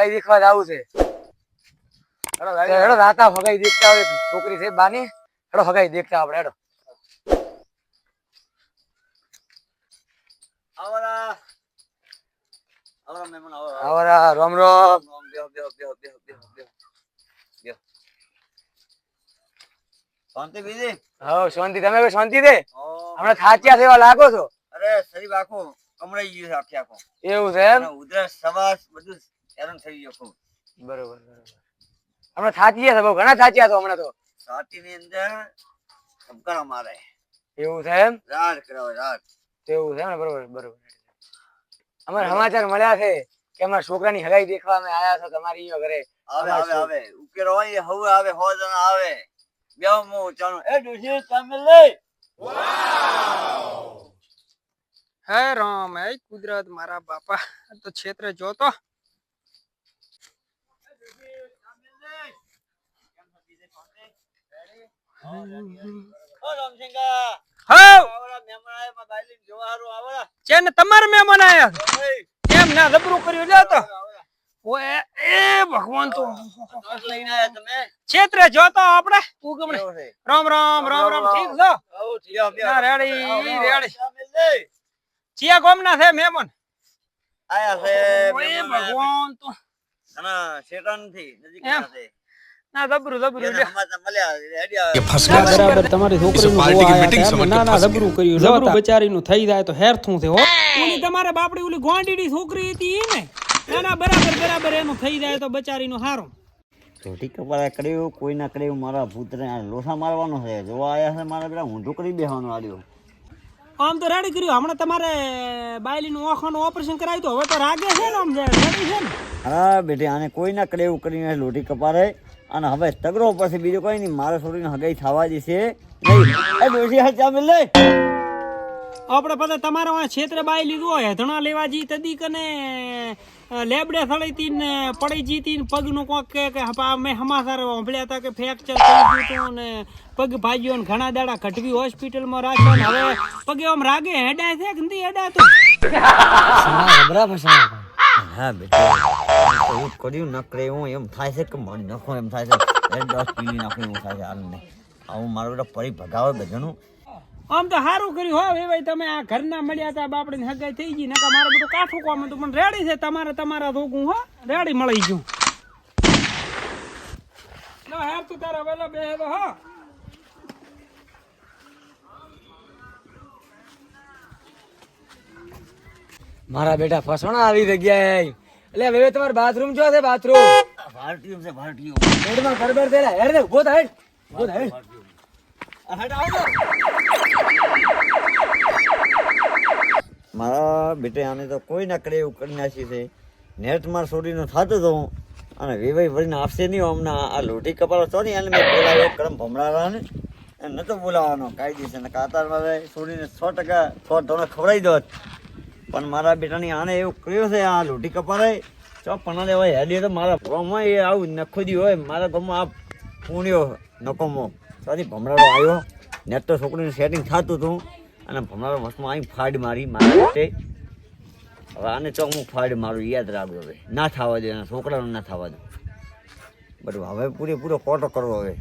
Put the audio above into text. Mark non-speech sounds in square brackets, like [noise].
હગાઈ દેખવા જાવું છે. હેડો રાતા હગાઈ દેખતા હોય છોકરી છે બાની. હેડો હગાઈ દેખતા આપણે હેડો. આવરા. રોમ રોમ. શાંતિ બીજી? હવ શાંતિ. તમે શાંતિ દે હમણાં થાચ્યા છે એવા લાગો છો? અરે શરીર આખું કમરાઈ ગયું છે આખે આખું. એવું છે એમ? ઉધરસ સવાસ બધું હેરાન થઈ ગયું ખૂબ બરોબર બરોબર. હમણાં થાચ્યા છે બહુ ઘણા થાચ્યા તો હમણાં તો. છાતીની અંદર ધબકારા મારે. એવું છે એમ? રાડ કરાવે રાડ. તેવું છે ને? બરોબર બરોબર. અમારે સમાચાર મળ્યા છે કે અમારા છોકરાની હગાઈ દેખવા અમે આયા છો તમારી અહીંયા ઘરે. આવે અમારે આવે શું? આવે. ઉકેલ હોય હવે આવે હો જણા આવે. બેહો હું ચાલો. એ ડોશી તમે લઈ. હે રામ હે કુદરત મારા બાપા. આ તો ક્ષેત્ર જોતો ઓ રામસિંગા હવ આવડા મહેમાન આયા માં બાયલીને જોવા હારું આવડા છે ને તમારા મહેમાન આયા? ના જબરું કર્યું? લ્યો તો. ઓએ એ ભગવાન તો લઈને આયા તમે ક્ષેત્રે જોતો આપણે? તું ગમણે. રામ રામ રામ રામ. ઠીક છો આવો, ઠીક, ના, રેડી. રેડી. ચિયા ગોમના છે મહેમાન. આયા છે ઓએ ભગવાન તો. ઘણા શેતાનથી નજીક એમ? છે. ના જબરું જબરું બરાબર. તમારી છોકરીનું જોવા આયા હતા. ના ના જબરું કર્યું. જબરું બચારીનું થઈ જાય તો હેરથું છે હો. ઓલી તમારે બાપડી ઓલી ગોંડીડી છોકરી હતી ને? ના ના બરાબર બરાબર એનું થઈ જાય તો બચારીનું હારું. ધોતી કપડા કર્યું કોઈ ના કર્યું મારા પુત્રને આ લોસા મારવાનો છે. જોવા આયા છે મારા પેલા ઊંધું કરી બેહવાનું આવ્યો આમ તો રેડી કર્યું. હમણાં તમારે બાયલીનું ઓખાનું ઓપરેશન કરાવ્યું તો હવે તો રાગે છે ને આમ રેડી છે ને? હા બેટી આને કોઈ ના કરે એવું કરીને લોટી કપારે. અને હવે તગડો પછી બીજું કઈ નહીં. મારે છોડીને હગાઈ થવા દેશે. નહીં એ ડોશી હા ચા મિલ આપણે પછી તમારો આ ક્ષેત્ર બાય લીધું હોય. ધણા લેવા જી તદી કને લેબડે સળી તી ને પડી જીતી ને પગનું કોક કે કે મેં હમાસાર સાંભળ્યા હતા કે ફ્રેક્ચર થઈ ગયું હતું ને પગ ભાગ્યો ને ઘણા દાડા ઘટવી હોસ્પિટલમાં રાખ્યો ને હવે પગે આમ રાગે હેડાય છે કે નથી હેડાતું? [laughs] બરાબર છે. હા બેટા. એવું કર્યું નકરે હું એમ થાય છે કે મન નખો એમ થાય છે. એ દસ નાખો એવું થાય છે હાલને. આવું મારું બેટા પરી ભગાવે બધાનું. આમ તો સારું કર્યું હો એ ભાઈ તમે આ ઘરના મળ્યા હતા બાપડી હગાઈ થઈ ગઈ નકા મારે બધું કાઠું કોમ હતું પણ રેડી છે તમારે તમારા ધોકું હો. રેડી મળી ગયું. ના હેર તું તારા વેલા બે તો હો. મારા બેટા ફસણા આવી જગ્યાએ. એટલે હવે તમારે બાથરૂમ જો છે બાથરૂમ ભારતીય છે ભારતીય હેડમાં ગડબડ થયેલા હેડ દે ઊભો થાય ઊભો થાય મારા બેટે આને તો. કોઈ ના કરે એવું કરી નાખી છે. નેટ માર છોડીનો થતો તો અને વેવાઈ ભરીને આપશે નહીં હમણાં આ લોટી કપાળો તો નહીં એને મેં બોલાવ્યો કરમ ભમરાવા ને નતો બોલાવવાનો. કાયદેસર ને કાતારમાં છોડીને સો ટકા સો ટકા ખવડાવી દોત પણ મારા બેટાની આને એવું કર્યું છે, આ લોટી કપાળે ચો, પણ હોય હેડી તો મારા ગામમાં એ આવું નખોદી હોય, મારા ગામમાં આ પૂણ્યો નકોમો. સારી ભમરાડો આવ્યો. ને તો છોકરીનું સેટિંગ થતું હતું. અને ભમરાડો મસ્તમાં આવી ફાડ મારી મારા માટે. હવે આને તો હું ફાડ મારું, યાદ રાખજો હવે. ના થવા દે છોકરાને ના થવા દે. બરાબર હવે પૂરેપૂરો કોટો કરવો હવે.